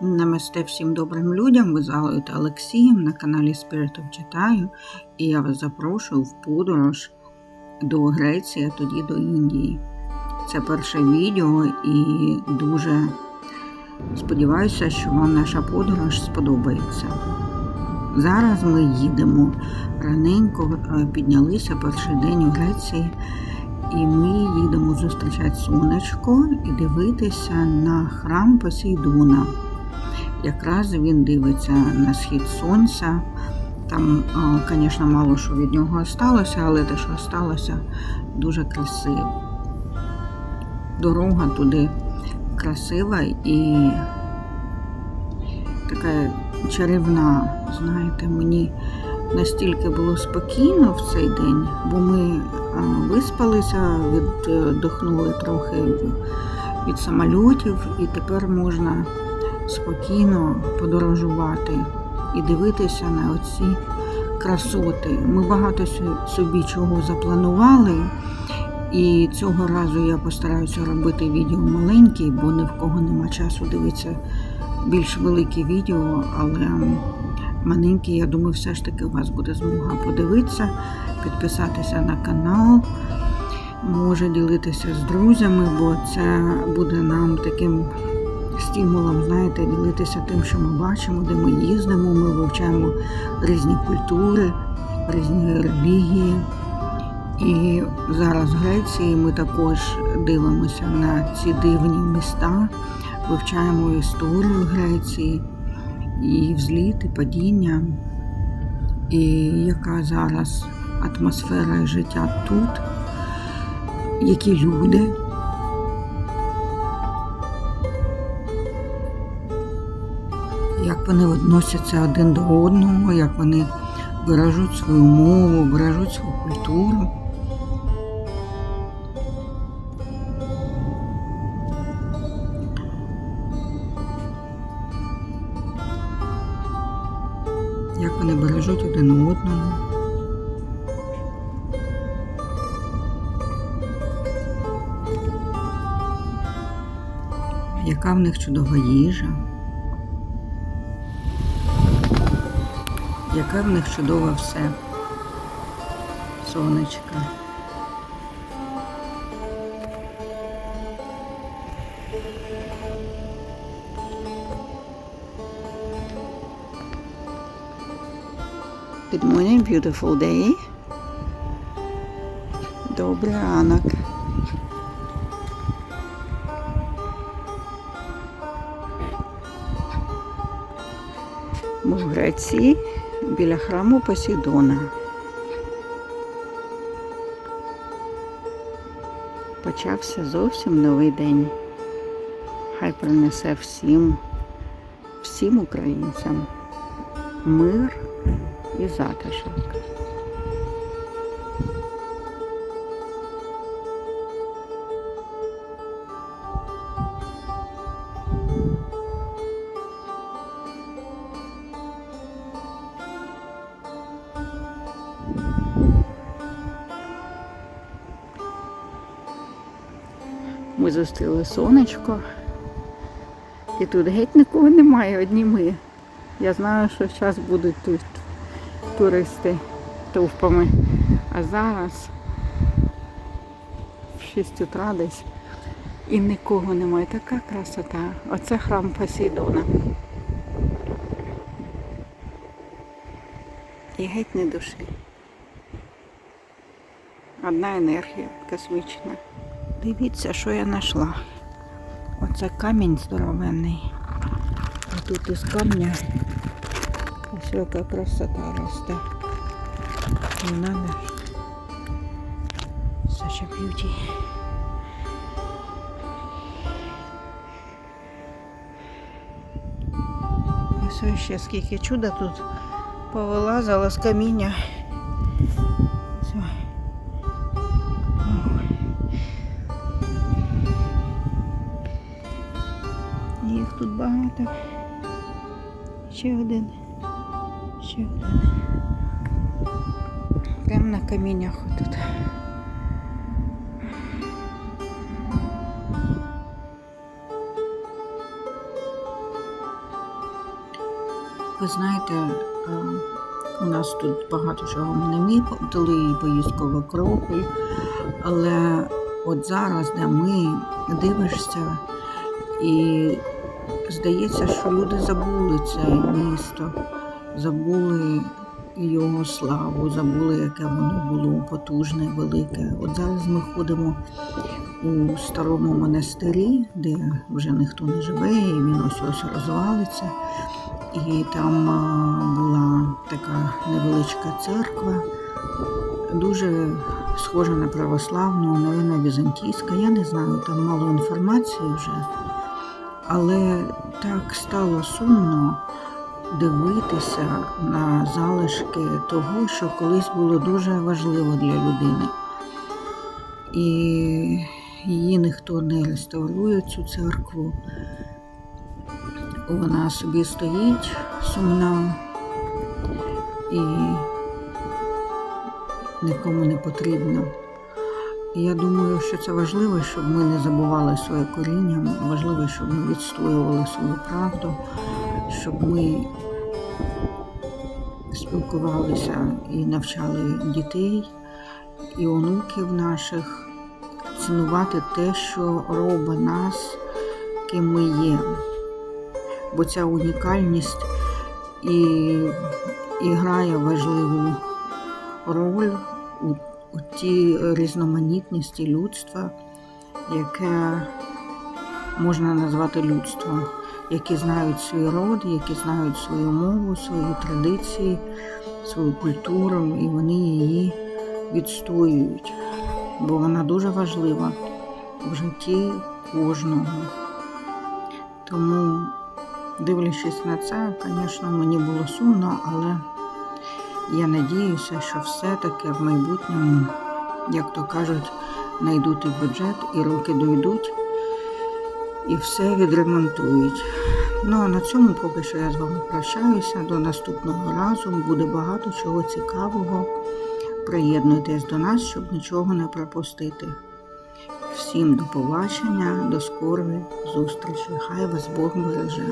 Намасте всім добрим людям. Ви залуєте Олексієм на каналі Spirit of Читаю, і я вас запрошую в подорож до Греції, а тоді до Індії. Це перше відео і дуже сподіваюся, що вам наша подорож сподобається. Зараз ми їдемо раненько, е, піднялися перший день у Греції, і ми їдемо зустрічати сонечко і дивитися на храм Посейдона. Якраз він дивиться на схід сонця. Там, звісно, мало що від нього сталося, але те, що сталося, дуже красиво. Дорога туди красива і така чарівна. Знаєте, мені настільки було спокійно в цей день, бо ми виспалися, віддохнули трохи від самольотів, і тепер можна спокійно подорожувати і дивитися на оці красоти. Ми багато собі чого запланували, і цього разу я постараюся робити відео маленькі, бо ні в кого нема часу дивитися більш великі відео, але маленькі, я думаю, все ж таки у вас буде змога подивитися, підписатися на канал. Може ділитися з друзями, бо це буде нам таким стимулом, знаєте, ділитися тим, що ми бачимо, де ми їздимо, ми вивчаємо різні культури, різні релігії. І зараз в Греції ми також дивимося на ці дивні міста, вивчаємо історію Греції, і взліт, і падіння, і яка зараз атмосфера життя тут, які люди. Вони відносяться один до одного, як вони виражуть свою мову, виражуть свою культуру. Як вони бережуть один одного. Яка в них чудова їжа? Яке в них чудове все. Сонечка. Good morning, beautiful day. Добрий ранок. Ми в Греції біля храму Посідона. Почався зовсім новий день. Хай принесе всім, всім українцям мир і затишок. Зустріли сонечко. І тут геть нікого немає, одні ми. Я знаю, що зараз будуть тут туристи товпами. А зараз в 6 утра десь і нікого немає. Така красота. Оце храм Посейдона. І геть не душі. Одна енергія космічна. Дивіться, що я знайшла. Оце камінь здоровенний. І тут із камня ось яка красота росте. Не надо. A beauty. Ось ще скільки чуда тут повилазило з каміння. Тут багато. Ще один. Ще один. Прямо на каміннях тут. ви знаєте, е, у нас тут багато чого не дали і поїздку в але от зараз, де ми дивишся, і здається, що люди забули це місто, забули його славу, забули, яке воно було потужне, велике. От зараз ми ходимо у старому монастирі, де вже ніхто не живе, і він ось ось розвалиться. І там була така невеличка церква, дуже схожа на православну, навіть візантійська. Я не знаю, там мало інформації вже. Але так стало сумно дивитися на залишки того, що колись було дуже важливо для людини. І її ніхто не реставрує, цю церкву. Вона собі стоїть сумна і нікому не потрібна. Я думаю, що це важливо, щоб ми не забували своє коріння, важливо, щоб ми відстоювали свою правду, щоб ми спілкувалися і навчали дітей і онуків наших цінувати те, що робить нас, ким ми є. Бо ця унікальність і, і грає важливу роль у, у тій різноманітності людства, яке можна назвати людством, які знають свій род, які знають свою мову, свої традиції, свою культуру, і вони її відстоюють, бо вона дуже важлива в житті кожного. Тому, дивлячись на це, звісно, мені було сумно, але я надіюся, що все-таки в майбутньому, як то кажуть, знайдуть бюджет, і руки дойдуть, і все відремонтують. Ну а на цьому поки що я з вами прощаюся. До наступного разу буде багато чого цікавого. Приєднуйтесь до нас, щоб нічого не пропустити. Всім до побачення, до скорої зустрічі. Хай вас Бог береже.